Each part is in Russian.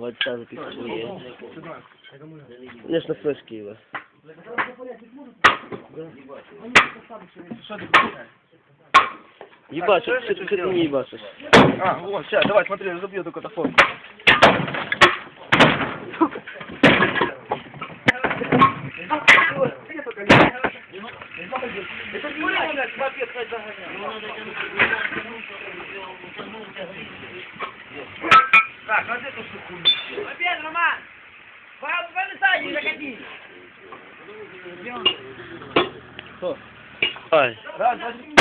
Вальця записує. Конечно, флешки его. Ебать, что ты, ты не ебашишь? А, вот, сейчас, давай, смотри, я забью только эту фотку. Опять, Роман! Полысай, не заходи! Ай. Раз, два, три.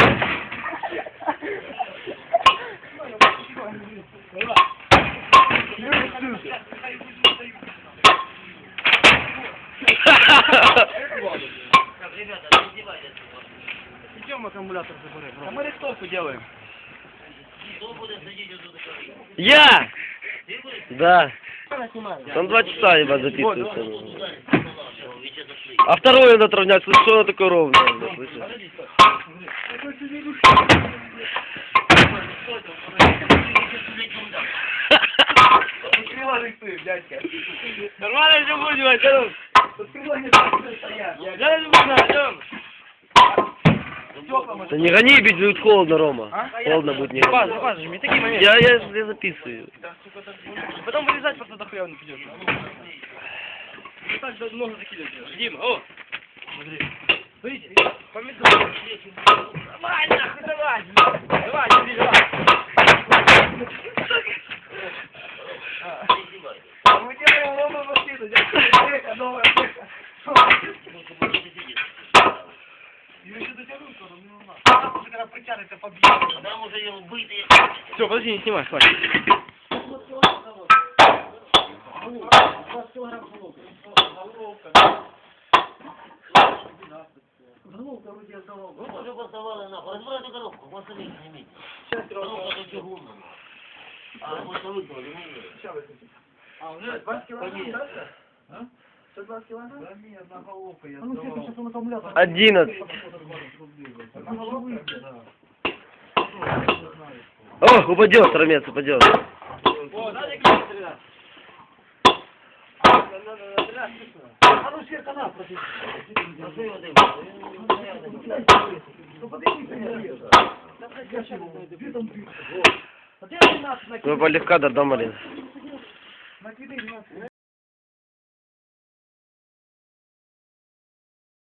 Идем аккумулятор заберем. А мы рисовку делаем. Я! Да. Там два часа, ебать, записывается. А второе надо равнять, слышь, что оно такое ровное, блядь, слышишь? Нормально все будет, ебать, короче. Открыла не стоят. Я даже не знаю, Да не гони, ведь будет холодно, Рома. А? Холодно будет не Запас, запас, жми, такие моменты. Я, я, я записываю. Потом вырезать просто до хуя не придешь. Так да, много закидывать. Дима, о! Смотри. Смотрите, помидор. Давай, нахуй, давай! Давай, иди, давай! Мы делаем новую машину, дядька, новая Ее. А, когда притянется, побьет. Там уже его бытые. Все, подожди, не снимай, хватит. Ну, уже поставали нахуй. Разбирай эту коробку, вот они не имеют. Коробка тут чугунная. А, вот это выпало, А, уже 20 килограмм, да? Что 20 килограмм? Да нет, на головку я А ну, честно, сейчас он аккумулятор. Одиннадцать. О, упадет, рамец, упадет. О, надо кинуть стрелять. А ну, сверх канал, проси. Подойди, конечно. Я сейчас где там ты? Вот. Ты 12 полегка до дома, блин. накидай 12.